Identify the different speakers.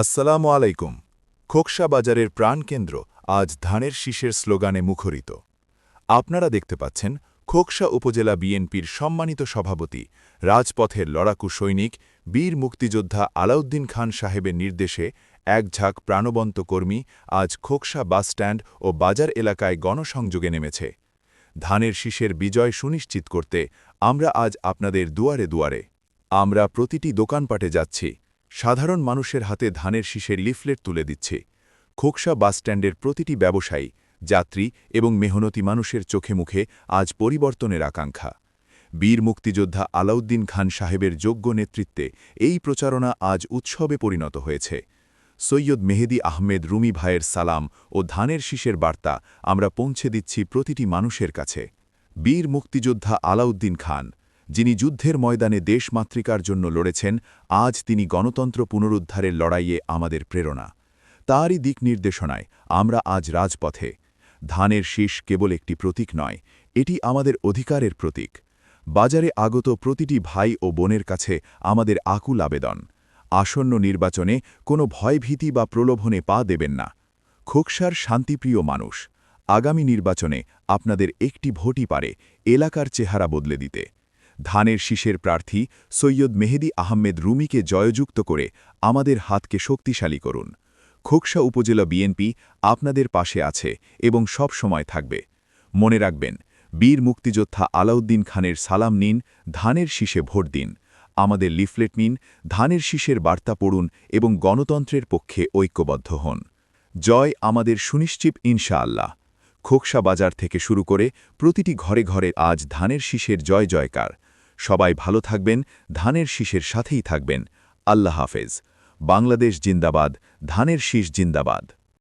Speaker 1: আসসালামু আলাইকুম। খোকসা বাজারের প্রাণকেন্দ্র আজ ধানের শীষের স্লোগানে মুখরিত। আপনারা দেখতে পাচ্ছেন, খোকসা উপজেলা বিএনপির সম্মানিত সভাপতি, রাজপথের লড়াকু সৈনিক, বীর মুক্তিযোদ্ধা আলাউদ্দিন খান সাহেবের নির্দেশে এক ঝাঁক প্রাণবন্ত কর্মী আজ খোকসা বাসস্ট্যান্ড ও বাজার এলাকায় গণসংযোগে নেমেছে। ধানের শীষের বিজয় সুনিশ্চিত করতে আমরা আজ আপনাদের দুয়ারে দুয়ারে। আমরা প্রতিটি দোকানপাটে যাচ্ছি। সাধারণ মানুষের হাতে ধানের শীষের লিফলেট তুলে দিচ্ছে। খোকসা বাসস্ট্যান্ডের প্রতিটি ব্যবসায়ী, যাত্রী এবং মেহনতি মানুষের চোখে মুখে আজ পরিবর্তনের আকাঙ্ক্ষা। বীর মুক্তিযোদ্ধা আলাউদ্দিন খান সাহেবের যোগ্য নেতৃত্বে এই প্রচারণা আজ উৎসবে পরিণত হয়েছে। সৈয়দ মেহেদি আহমেদ রুমি ভাইয়ের সালাম ও ধানের শীষের বার্তা আমরা পৌঁছে দিচ্ছি প্রতিটি মানুষের কাছে। বীর মুক্তিযোদ্ধা আলাউদ্দিন খান যিনি যুদ্ধের ময়দানে দেশমাতৃকার জন্য লড়েছেন, আজ তিনি গণতন্ত্র পুনরুদ্ধারের লড়াইয়ে আমাদের প্রেরণা। তারই দিক নির্দেশনায় আমরা আজ রাজপথে। ধানের শীষ কেবল একটি প্রতীক নয়, এটি আমাদের অধিকারের প্রতীক। বাজারে আগত প্রতিটি ভাই ও বোনের কাছে আমাদের আকুল আবেদন। আসন্ন নির্বাচনে কোনো ভয়ভীতি বা প্রলোভনে পা দেবেন না। খোকসার শান্তিপ্রিয় মানুষ, আগামী নির্বাচনে আপনাদের একটি ভোটই পারে, এলাকার চেহারা বদলে দিতে। ধানের শীষের প্রার্থী সৈয়দ মেহেদি আহমেদ রুমিকে জয়যুক্ত করে আমাদের হাতকে শক্তিশালী করুন। খোকসা উপজেলা বিএনপি আপনাদের পাশে আছে এবং সব সময় থাকবে। মনে রাখবেন, বীর মুক্তিযোদ্ধা আলাউদ্দিন খানের সালাম নিন, ধানের শীষে ভোট দিন। আমাদের লিফলেট নিন, ধানের শীষের বার্তা পড়ুন এবং গণতন্ত্রের পক্ষে ঐক্যবদ্ধ হন। জয় আমাদের সুনিশ্চিত ইনশাআল্লাহ। খোকসা বাজার থেকে শুরু করে প্রতিটি ঘরে ঘরে আজ ধানের শীষের জয় জয়কার। সবাই ভালো থাকবেন ধানের শীষের সাথেই থাকবেন। আল্লাহ হাফেজ। বাংলাদেশ জিন্দাবাদ ধানের শীষ জিন্দাবাদ।